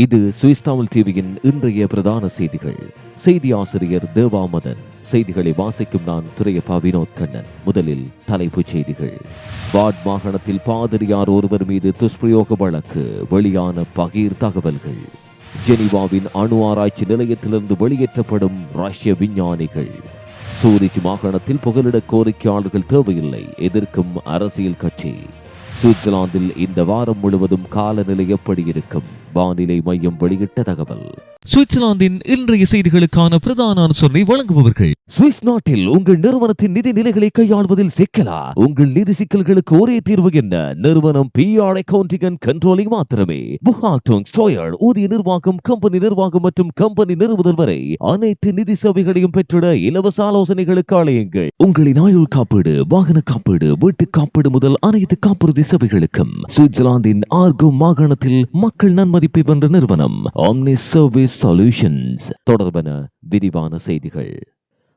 இது சுவிஸ் தமிழ் டிவியின் இன்றைய பிரதான செய்திகள். செய்தி ஆசிரியர் தேவாமதன். செய்திகளை வாசிக்கும் நான் துரையப்பா வினோத் கண்ணன். முதலில் தலைப்புச் செய்திகள். வாட் மாகாணத்தில் பாதிரியார் ஒருவர் மீது துஷ்பிரயோக வழக்கு. வெளியான பகீர் தகவல்கள். ஜெனிவாவின் அணு ஆராய்ச்சி நிலையத்திலிருந்து வெளியேற்றப்படும் ரஷ்ய விஞ்ஞானிகள். சூரிச் மாகாணத்தில் புகலிட கோரிக்கையாளர்கள் தேவையில்லை. எதிர்க்கும் அரசியல் கட்சி. சுவிட்சர்லாந்தில் இந்த வாரம் முழுவதும் காலநிலை எப்படி இருக்கும்? வானிலை மையம் வெளியிட்ட தகவல். சுவிட்சர்லாந்தின் இன்றைய செய்திகளுக்கான பிரதான அனுசரணை வழங்குபவர்கள். சுவிஸ் நாட்டில் உங்கள் நிறுவனத்தின் நிதி நிலைகளை கையாள்வதில் சிக்கலா? உங்கள் நிதி சிக்கல்களுக்கு ஒரே தீர்வு என்ன? நிறுவனம் P R accounting and controlling மாத்திரமே. புகாட்டோங் ஸ்டோயர் ஊதிய நிர்வாகம் கம்பெனி நிர்வாகம் மற்றும் கம்பெனி நிறுவுதல் வரை அனைத்து நிதி சேவைகளையும் பெற்றிட இலவச ஆலோசனைகளுக்கு அழையுங்கள். உங்களின் ஆயுள் காப்பீடு வாகன காப்பீடு வீட்டு காப்பீடு முதல் அனைத்து காப்புறுதி சேவைகளுக்கும் சுவிட்சர்லாந்தின் ஆர்கோ மாகாணத்தில் மக்கள் நன்மதிப்பை வென்ற நிறுவனம் ஆம்னி சர்வீஸ் சொல்யூஷன்ஸ் தொடர்பன விரிவான செய்திகள்.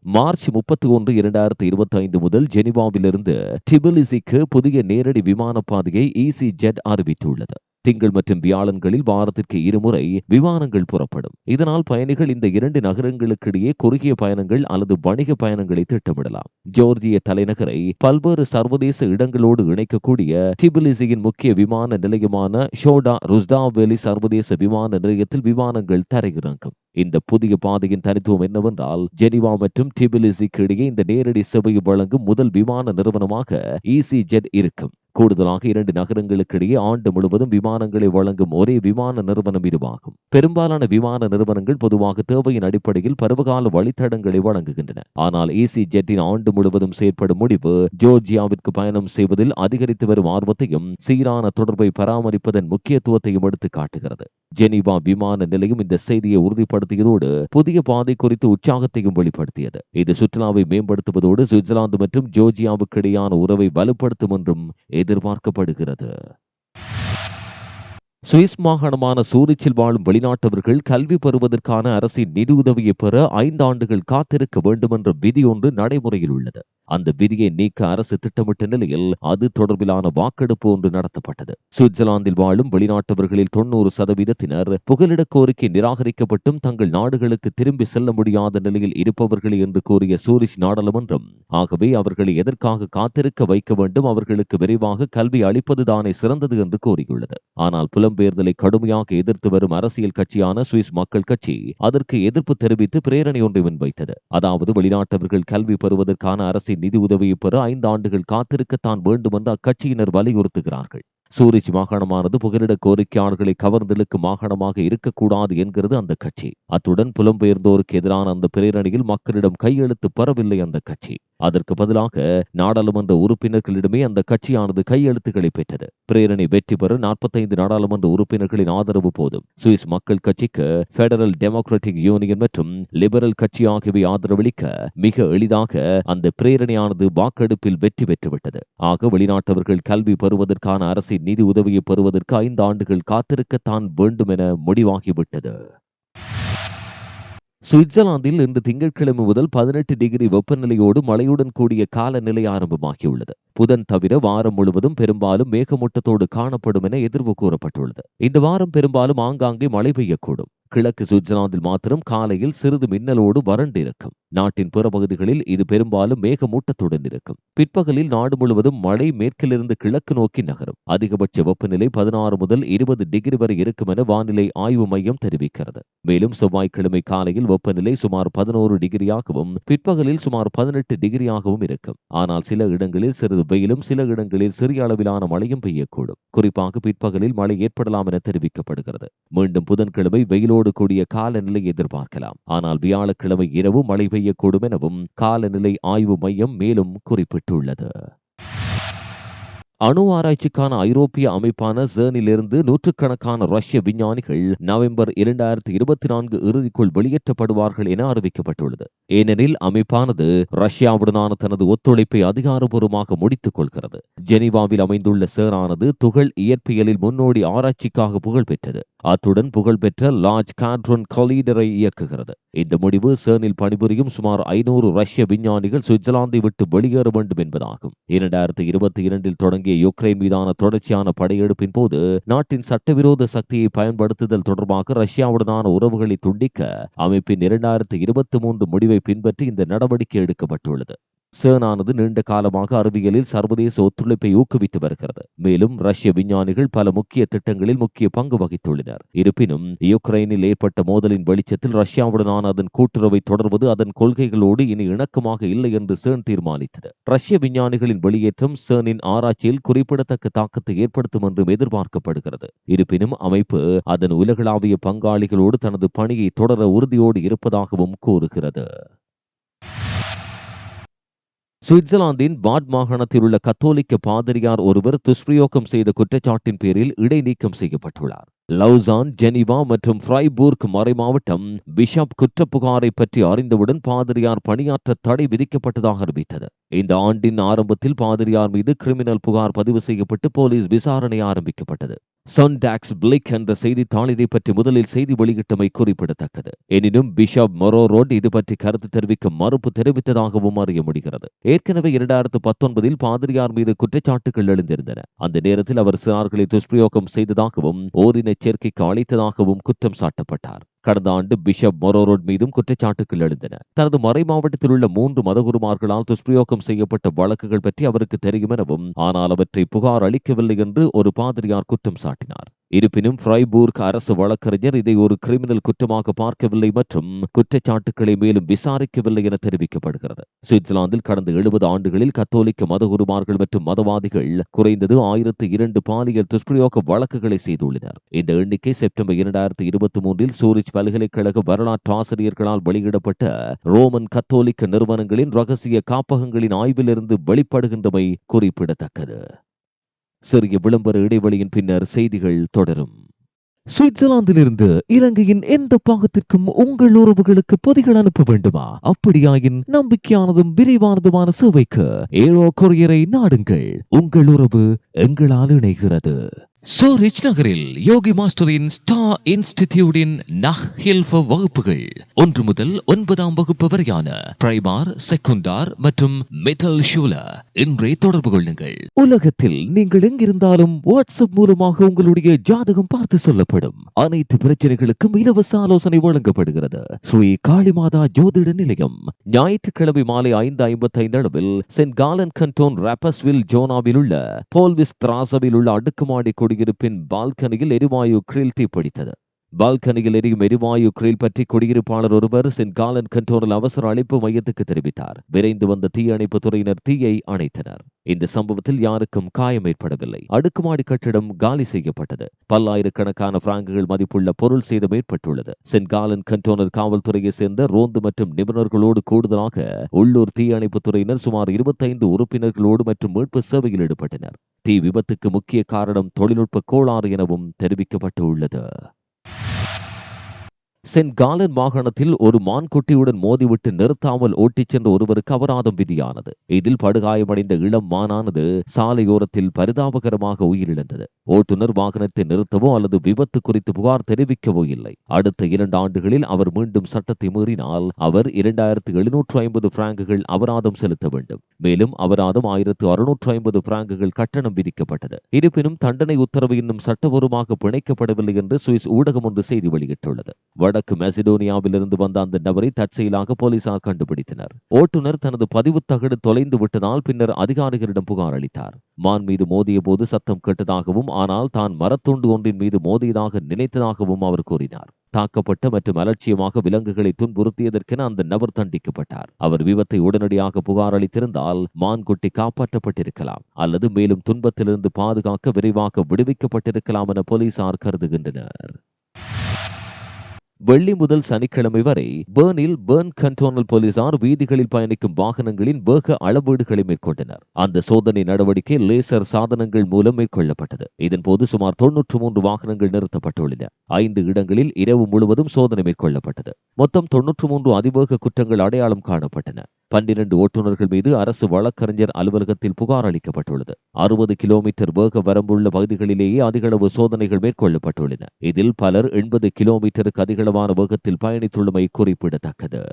மார்ச் முப்பத்தி ஒன்று இரண்டாயிரத்தி இருபத்தி ஐந்து முதல் ஜெனிவாவிலிருந்து டிபிலிசிக்கு புதிய நேரடி விமான பாதையை இசி ஜெட் அறிவித்துள்ளது. திங்கள் மற்றும் வியாழன்களில் வாரத்திற்கு இருமுறை விமானங்கள் புறப்படும். இதனால் பயணிகள் இந்த இரண்டு நகரங்களுக்கிடையே குறுகிய பயணங்கள் அல்லது வணிக பயணங்களை திட்டமிடலாம். ஜோர்ஜிய தலைநகரை பல்வேறு சர்வதேச இடங்களோடு இணைக்கக்கூடிய டிபிலிசியின் முக்கிய விமான நிலையமான ஷோடா ருஸ்டாவேலி சர்வதேச விமான நிலையத்தில் விமானங்கள் தரையிறங்கும். இந்த புதிய பாதையின் தனித்துவம் என்னவென்றால் ஜெனிவா மற்றும் டிபிலிசிக்கு இடையே இந்த நேரடி சேவையை வழங்கும் முதல் விமான நிறுவனமாக ஈசி ஜெட் இருக்கும். கூடுதலாக இரண்டு நகரங்களுக்கிடையே ஆண்டு முழுவதும் விமானங்களை வழங்கும் ஒரே விமான நிறுவனம் இதுவாகும். பெரும்பாலான விமான நிறுவனங்கள் பொதுவாக தேவையின் அடிப்படையில் பருவகால வழித்தடங்களை வழங்குகின்றன. ஆனால் ஏசி ஜெட்டின் ஆண்டு முழுவதும் செயற்படும் முடிவு ஜோர்ஜியாவிற்கு பயணம் செய்வதில் அதிகரித்து வரும் ஆர்வத்தையும் சீரான தொடர்பை பராமரிப்பதன் முக்கியத்துவத்தையும் எடுத்து காட்டுகிறது ஜெனீவா விமான நிலையம் இந்த செய்தியை உறுதிப்படுத்தியதோடு புதிய பாதை குறித்து உற்சாகத்தையும் வெளிப்படுத்தியது. இது சுற்றுலாவை மேம்படுத்துவதோடு சுவிட்சர்லாந்து மற்றும் ஜோர்ஜியாவுக்கு இடையான உறவை வலுப்படுத்தும் என்றும் எதிர்பார்க்கப்படுகிறது. சுவிஸ் மாகாணமான சூரிச்சில் வாழும் வெளிநாட்டவர்கள் கல்வி பெறுவதற்கான அரசின் நிதியுதவியை பெற ஐந்து ஆண்டுகள் காத்திருக்க வேண்டும் என்ற விதி ஒன்று நடைமுறையில் உள்ளது. அந்த விதியை நீக்க அரசு திட்டமிட்ட நிலையில் அது தொடர்பிலான வாக்கெடுப்பு ஒன்று நடத்தப்பட்டது. சுவிட்சர்லாந்தில் வாழும் வெளிநாட்டவர்களில் தொன்னூறு சதவீதத்தினர் புகலிட கோரிக்கை நிராகரிக்கப்பட்டும் தங்கள் நாடுகளுக்கு திரும்பி செல்ல முடியாத நிலையில் இருப்பவர்கள் என்று கூறிய சூரிஷ் நாடாளுமன்றம் ஆகவே அவர்களை எதற்காக காத்திருக்க வைக்க வேண்டும் அவர்களுக்கு விரைவாக கல்வி அளிப்பதுதானே சிறந்தது என்று கூறியுள்ளது. ஆனால் புலம்பெயர்தலை கடுமையாக எதிர்த்து வரும் அரசியல் கட்சியான சுவிஸ் மக்கள் கட்சி அதற்கு எதிர்ப்பு தெரிவித்து பிரேரணை ஒன்றை முன்வைத்தது. அதாவது வெளிநாட்டவர்கள் கல்வி பெறுவதற்கான அரசின் நிதி உதவியை பெற ஐந்து ஆண்டுகள் காத்திருக்கத்தான் வேண்டும் என்று அக்கட்சியினர் வலியுறுத்துகிறார்கள். சூரிச் மாகாணமானது புகலிட கோரிக்கையாளர்களை கவர்ந்தெழுக்கும் மாகாணமாக இருக்கக்கூடாது என்கிறது அந்த கட்சி. அத்துடன் புலம்பெயர்ந்தோருக்கு எதிரான அந்த பிரேரணியில் மக்களிடம் கையெழுத்து பெறவில்லை அந்த கட்சி. அதற்கு பதிலாக நாடாளுமன்ற உறுப்பினர்களிடமே அந்த கட்சியானது கையெழுத்துக்களை பெற்றது. பிரேரணை வெற்றி பெற நாற்பத்தைந்து நாடாளுமன்ற உறுப்பினர்களின் ஆதரவு போதும். சுவிஸ் மக்கள் கட்சிக்கு பெடரல் டெமோக்ராட்டிக் யூனியன் மற்றும் லிபரல் கட்சி ஆகியவை ஆதரவளிக்க மிக எளிதாக அந்த பிரேரணையானது வாக்கெடுப்பில் வெற்றி பெற்றுவிட்டது. ஆக வெளிநாட்டவர்கள் கல்வி பெறுவதற்கான அரசின் நிதி உதவியை பெறுவதற்கு ஐந்து ஆண்டுகள் காத்திருக்கத்தான் வேண்டும் என முடிவாகிவிட்டது. சுவிட்சர்லாந்தில் இன்று திங்கட்கிழமை முதல் பதினெட்டு டிகிரி வெப்பநிலையோடு மழையுடன் கூடிய காலநிலை ஆரம்பமாகியுள்ளது. புதன் தவிர வாரம் முழுவதும் பெரும்பாலும் மேகமூட்டத்தோடு காணப்படும் என எதிர்வு கூறப்பட்டுள்ளது. இந்த வாரம் பெரும்பாலும் ஆங்காங்கே மழை பெய்யக்கூடும். கிழக்கு சுவிட்சர்லாந்தில் மாத்திரம் காலையில் சிறிது மின்னலோடு வறண்டு இருக்கும். நாட்டின் பிற பகுதிகளில் இது பெரும்பாலும் மேகமூட்டத்துடன் இருக்கும். பிற்பகலில் நாடு முழுவதும் மழை மேற்கிலிருந்து கிழக்கு நோக்கி நகரும். அதிகபட்ச வெப்பநிலை பதினாறு முதல் இருபது டிகிரி வரை இருக்கும் என வானிலை ஆய்வு மையம் தெரிவிக்கிறது. மேலும் செவ்வாய்க்கிழமை காலையில் வெப்பநிலை சுமார் பதினோரு டிகிரியாகவும் பிற்பகலில் சுமார் பதினெட்டு டிகிரியாகவும் இருக்கும். ஆனால் சில இடங்களில் சிறிது வெயிலும் சில இடங்களில் சிறிய அளவிலான மழையும் பெய்யக்கூடும். குறிப்பாக பிற்பகலில் மழை ஏற்படலாம் என தெரிவிக்கப்படுகிறது. மீண்டும் புதன்கிழமை வெயிலோடு கூடிய காலநிலை எதிர்பார்க்கலாம். ஆனால் வியாழக்கிழமை இரவு மழை பெய்யக்கூடும் எனவும் காலநிலை ஆய்வு மையம் மேலும் குறிப்பிட்டுள்ளது. அணு ஆராய்ச்சிக்கான ஐரோப்பிய அமைப்பான ஜேர்னிலிருந்து நூற்றுக்கணக்கான ரஷ்ய விஞ்ஞானிகள் நவம்பர் இரண்டாயிரத்தி இருபத்தி நான்கு இறுதிக்குள் வெளியேற்றப்படுவார்கள் என அறிவிக்கப்பட்டுள்ளது. ஏனெனில் அமைப்பானது ரஷ்யாவுடனான தனது ஒத்துழைப்பை அதிகாரபூர்வமாக முடித்துக் கொள்கிறது. ஜெனீவாவில் அமைந்துள்ள சேரானது துகள் இயற்பியலில் முன்னோடி ஆராய்ச்சிக்காக புகழ் பெற்றது அத்துடன் புகழ்பெற்ற லார்ஜ் காட்ரோன் கொலீடரை இயக்குகிறது. இந்த முடிவு சேர்னில் பணிபுரியும் சுமார் ஐநூறு ரஷ்ய விஞ்ஞானிகள் சுவிட்சர்லாந்தை விட்டு வெளியேற வேண்டும் என்பதாகும். இரண்டாயிரத்தி இருபத்தி இரண்டில் தொடங்கிய யுக்ரைன் மீதான தொடர்ச்சியான படையெடுப்பின் போது நாட்டின் சட்டவிரோத சக்தியை பயன்படுத்துதல் தொடர்பாக ரஷ்யாவுடனான உறவுகளை துண்டிக்க அமைப்பின் இரண்டாயிரத்தி இருபத்தி மூன்று முடிவை பின்பற்றி இந்த நடவடிக்கை எடுக்கப்பட்டுள்ளது. சேனானது நீண்ட காலமாக அறிவியலில் சர்வதேச ஒத்துழைப்பை ஊக்குவித்து வருகிறது. மேலும் ரஷ்ய விஞ்ஞானிகள் பல முக்கிய திட்டங்களில் முக்கிய பங்கு வகித்துள்ளனர். இருப்பினும் யுக்ரைனில் ஏற்பட்ட மோதலின் வெளிச்சத்தில் ரஷ்யாவுடனான அதன் கூட்டுறவை தொடர்வது அதன் கொள்கைகளோடு இனி இணக்கமாக இல்லை என்று சேன் தீர்மானித்தது. ரஷ்ய விஞ்ஞானிகளின் வெளியேற்றம் சேனின் ஆராய்ச்சியில் குறிப்பிடத்தக்க தாக்கத்தை ஏற்படுத்தும் என்றும் எதிர்பார்க்கப்படுகிறது. இருப்பினும் அமைப்பு அதன் உலகளாவிய பங்காளிகளோடு தனது பணியை தொடர உறுதியோடு இருப்பதாகவும் கூறுகிறது. சுவிட்சர்லாந்தின் பாட் மாகாணத்தில் உள்ள கத்தோலிக்க பாதிரியார் ஒருவர் துஷ்பிரயோகம் செய்த குற்றச்சாட்டின் பேரில் இடைநீக்கம் செய்யப்பட்டுள்ளார். லவுசான் ஜெனிவா மற்றும் ஃப்ரைபூர்க் மறைமாவட்டம் பிஷப் குற்றப்புகாரை பற்றி அறிந்தவுடன் பாதிரியார் பணியாற்ற தடை விதிக்கப்பட்டதாக அறிவித்தது. இந்த ஆண்டின் ஆரம்பத்தில் பாதிரியார் மீது கிரிமினல் புகார் பதிவு செய்யப்பட்டு போலீஸ் விசாரணை ஆரம்பிக்கப்பட்டது. சொன்டாக்ஸ் பிளிக் என்ற செய்தித்தாள் இதை பற்றி முதலில் செய்தி வெளியிட்டமை குறிப்பிடத்தக்கது. எனினும் பிஷப் மொரோரோட் இது பற்றி கருத்து தெரிவிக்க மறுப்பு தெரிவித்ததாகவும் அறிய முடிகிறது. ஏற்கனவே இரண்டாயிரத்து பத்தொன்பதில் பாதிரியார் மீது குற்றச்சாட்டுகள் எழுந்திருந்தன. அந்த நேரத்தில் அவர் சிறார்களை துஷ்பிரயோகம் செய்ததாகவும் ஓரின சேர்க்கைக்கு அழைத்ததாகவும் குற்றம் சாட்டப்பட்டார். கடந்த ஆண்டு பிஷப் மொரோரோட் மீதும் குற்றச்சாட்டுகள் எழுந்தன. தனது மறை மாவட்டத்தில் உள்ள மூன்று மதகுருமார்களால் துஷ்பிரயோகம் செய்யப்பட்ட வழக்குகள் பற்றி அவருக்கு தெரியும் எனவும் ஆனால் அவற்றை புகார் அளிக்கவில்லை என்று ஒரு பாதிரியார் குற்றம் சாட்டினார். இருப்பினும் ஃப்ரைபூர்க் அரசு வழக்கறிஞர் இதை ஒரு கிரிமினல் குற்றமாக பார்க்கவில்லை மற்றும் குற்றச்சாட்டுக்களை மேலும் விசாரிக்கவில்லை என தெரிவிக்கப்படுகிறது. சுவிட்சர்லாந்தில் கடந்த எழுபது ஆண்டுகளில் கத்தோலிக்க மதகுருமார்கள் மற்றும் மதவாதிகள் குறைந்தது ஆயிரத்து இரண்டு பாலியல் துஷ்பிரயோக வழக்குகளை செய்துள்ளனர். இந்த எண்ணிக்கை செப்டம்பர் இரண்டாயிரத்தி இருபத்தி மூன்றில் சூரிச் பல்கலைக்கழக வரலாற்று ஆசிரியர்களால் வெளியிடப்பட்ட ரோமன் கத்தோலிக்க நிறுவனங்களின் ரகசிய காப்பகங்களின் ஆய்விலிருந்து வெளிப்படுகின்றமை குறிப்பிடத்தக்கது. சிறிய விளம்பர இடைவெளியின் பின்னர் செய்திகள் தொடரும். சுவிட்சர்லாந்திலிருந்து இலங்கையின் எந்த பாகத்திற்கும் உங்கள் உறவுகளுக்கு பொதிகள் அனுப்ப வேண்டுமா? அப்படியாயின் நம்பிக்கையானதும் விரைவானதுமான சேவைக்கு ஏரோ கொரியரை நாடுங்கள். உங்கள் உறவு எங்களால் இணைகிறது. சூரிச் நகரில் யோகி மாஸ்டரின் ஸ்டா இன்ஸ்டிடியூட்டின் நஹ் ஹில்ஃப வகுப்புகள். ஒன்று முதல் ஒன்பதாம் வகுப்பு வரையான பிரைமார் செகுண்டார் மற்றும் மெட்டல் ஷூல. இன்றே தொடர்பு கொள்ளுங்கள். உலகத்தில் நீங்கள் எங்கிருந்தாலும் வாட்ஸ்அப் மூலமாக உங்களுடைய ஜாதகம் பார்த்து சொல்லப்படும். அனைத்து பிரச்சனைகளுக்கும் இலவச ஆலோசனை வழங்கப்படுகிறது. ஸ்ரீ காளிமாதா ஜோதிட நிலையம் ஞாயிற்றுக்கிழமை மாலை ஐந்து ஐம்பத்தி ஐந்து அளவில் சென்ட் காலன் கண்டோன் ராப்பஸ்வில் ஜோனாவில் உள்ள போல்விஸ் திராசவில் உள்ள அடுக்குமாடி குடியிருப்பின் பால்கனியில் எரிவாயு கிரில் தீப்பிடித்தது. பால்கனியில் எரியும் எரிவாயு கிரில் பற்றி குடியிருப்பாளர் ஒருவர் சென்ட் காலன் கண்டோனில் அவசர அழைப்பு மையத்துக்கு தெரிவித்தார். விரைந்து வந்த தீயணைப்பு துறையினர் தீயை அணைத்தனர். இந்த சம்பவத்தில் யாருக்கும் காயம் ஏற்படவில்லை. அடுக்குமாடி கட்டிடம் காலி செய்யப்பட்டது. பல்லாயிரக்கணக்கான பிராங்குகள் மதிப்புள்ள பொருள் சேதம் ஏற்பட்டுள்ளது. சென்ட் காலன் கண்டோனர் காவல்துறையை சேர்ந்த ரோந்து மற்றும் நிபுணர்களோடு கூடுதலாக உள்ளூர் தீயணைப்பு துறையினர் சுமார் இருபத்தைந்து உறுப்பினர்களோடு மற்றும் மீட்பு சேவையில் ஈடுபட்டனர். தீ விபத்துக்கு முக்கிய காரணம் தொழில்நுட்ப கோளாறு எனவும் தெரிவிக்கப்பட்டுள்ளது. சென்ட் காலன் மாகாணத்தில் ஒரு மான்குட்டியுடன் மோதிவிட்டு நிறுத்தாமல் ஓட்டிச் சென்ற ஒருவருக்கு அபராதம் விதியானது. இதில் படுகாயமடைந்த இளம் மானானது சாலையோரத்தில் பரிதாபகரமாக உயிரிழந்தது. ஓட்டுநர் வாகனத்தை நிறுத்தவோ அல்லது விபத்து குறித்து புகார் தெரிவிக்கவோ இல்லை. அடுத்த இரண்டு ஆண்டுகளில் அவர் மீண்டும் சட்டத்தை மீறினால் அவர் இரண்டாயிரத்து எழுநூற்று ஐம்பது பிராங்குகள் அபராதம் செலுத்த வேண்டும். மேலும் அபராதம் ஆயிரத்து அறுநூற்று ஐம்பது பிராங்குகள் கட்டணம் விதிக்கப்பட்டது. இருப்பினும் தண்டனை உத்தரவு இன்னும் சட்டபூர்வமாக பிணைக்கப்படவில்லை என்று சுவிஸ் ஊடகம் ஒன்று செய்தி வெளியிட்டுள்ளது. வடக்கு மெசிடோனியாவிலிருந்து வந்த அந்த நபரை தற்செயலாக போலீசார் கண்டுபிடித்தனர். ஓட்டுநர் தனது பதிவு தகடு தொலைந்து விட்டதால் பின்னர் அதிகாரிகளிடம் புகார் அளித்தார். மான் மீது மோதிய போது சத்தம் கேட்டதாகவும் ஆனால் தான் மரத்துண்டு ஒன்றின் மீது மோதியதாக நினைத்ததாகவும் அவர் கூறினார். தாக்கப்பட்ட மற்றும் அலட்சியமாக விலங்குகளை துன்புறுத்தியதற்கென அந்த நபர் தண்டிக்கப்பட்டார். அவர் விபத்தை உடனடியாக புகார் அளித்திருந்தால் மான்குட்டி காப்பாற்றப்பட்டிருக்கலாம் அல்லது மேலும் துன்பத்திலிருந்து பாதுகாக்க விரைவாக விடுவிக்கப்பட்டிருக்கலாம் என போலீசார் கருதுகின்றனர். வெள்ளி முதல் சனிக்கிழமை வரை பேர்னில் பேர்ன் கண்டோனல் போலீசார் வீதிகளில் பயணிக்கும் வாகனங்களின் வேக அளவீடுகளை மேற்கொண்டனர். அந்த சோதனை நடவடிக்கை லேசர் சாதனங்கள் மூலம் மேற்கொள்ளப்பட்டது. இதன்போது சுமார் தொன்னூற்று மூன்று வாகனங்கள் நிறுத்தப்பட்டுள்ளன. ஐந்து இடங்களில் இரவு முழுவதும் சோதனை மேற்கொள்ளப்பட்டது. மொத்தம் தொன்னூற்று மூன்று அதிவேக குற்றங்கள் அடையாளம் காணப்பட்டன. பன்னிரண்டு ஓட்டுநர்கள் மீது அரசு வழக்கறிஞர் அலுவலகத்தில் புகார் அளிக்கப்பட்டுள்ளது. அறுபது கிலோமீட்டர் வேக வரம்புள்ள பகுதிகளிலேயே அதிகளவு சோதனைகள் மேற்கொள்ளப்பட்டுள்ளன. இதில் பலர் எண்பது கிலோமீட்டருக்கு அதிகளவான வேகத்தில் பயணித்துள்ளமை குறிப்பிடத்தக்கது.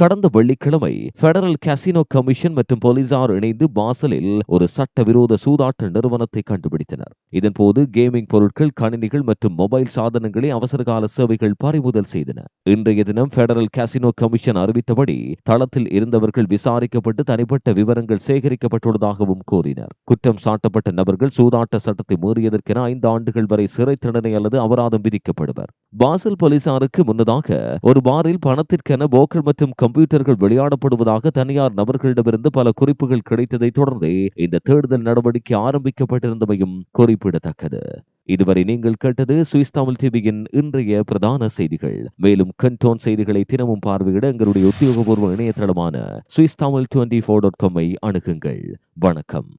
கடந்த வெள்ளிக்கிழமை பெடரல் கசினோ கமிஷன் மற்றும் போலீசார் இணைந்து பாசலில் ஒரு சட்டவிரோத சூதாட்ட நிறுவனத்தை கண்டுபிடித்தனர். இதன்போது கேமிங் பொருட்கள் கணினிகள் மற்றும் மொபைல் சாதனங்களை அவசரகால சேவைகள் பறிமுதல் செய்தன. இன்றைய தினம் பெடரல் கசினோ கமிஷன் அறிவித்தபடி தளத்தில் இருந்தவர்கள் விசாரிக்கப்பட்டு தனிப்பட்ட விவரங்கள் சேகரிக்கப்பட்டுள்ளதாகவும் கூறினர். குற்றம் சாட்டப்பட்ட நபர்கள் சூதாட்ட சட்டத்தை மீறியதற்கென ஐந்து ஆண்டுகள் வரை சிறை தண்டனை அல்லது அபராதம் விதிக்கப்படுவர். பாசல் போலீசாருக்கு முன்னதாக ஒரு பாரில் பணத்திற்கென போக்கர் மற்றும் கம்ப்யூட்டர்கள் விளையாடப்படுவதாக தனியார் நபர்களிடமிருந்து பல குறிப்புகள் கிடைத்ததை தொடர்ந்து இந்த தேடுதல் நடவடிக்கை ஆரம்பிக்கப்பட்டிருந்தமையும் குறிப்பிடத்தக்கது. இதுவரை நீங்கள் கேட்டது சுவிஸ் தமிழ் டிவியின் இன்றைய பிரதான செய்திகள். மேலும் கண்டோன் செய்திகளை தினமும் பார்வையிட எங்களுடைய உத்தியோகபூர்வ இணையதளமான Swiss Tamil twenty four dot காமை அணுகுங்கள். வணக்கம்.